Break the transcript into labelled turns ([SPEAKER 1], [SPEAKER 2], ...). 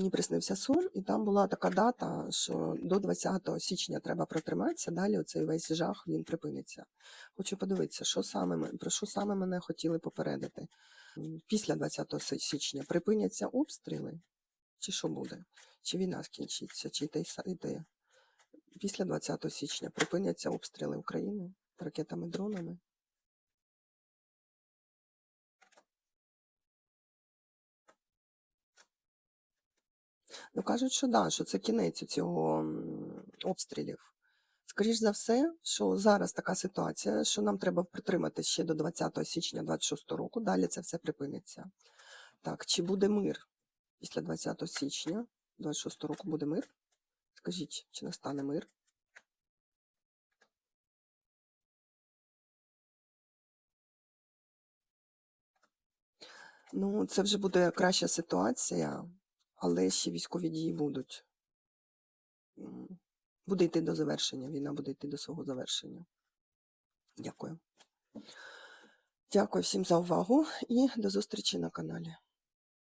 [SPEAKER 1] Мені приснився сон, і там була така дата, що до 20 січня треба протриматися, далі оцей весь жах він припиниться. Хочу подивитися, що саме про що саме мене хотіли попередити. Після 20 січня припиняться обстріли, чи що буде? Чи війна скінчиться, чи те й. Після 20 січня припиняться обстріли України ракетами, Ну, кажуть, що да, що це кінець цього обстрілів. Скоріш за все, що зараз така ситуація, що нам треба притримати ще до 20 січня 26 року, далі це все припиниться. Так, чи буде мир після 20 січня 26 року буде мир? Скажіть, чи настане мир? Ну, це вже буде краща ситуація, але ще військові дії будуть. Буде йти до завершення, війна буде йти до свого завершення. Дякую. Дякую всім за увагу і до зустрічі на каналі.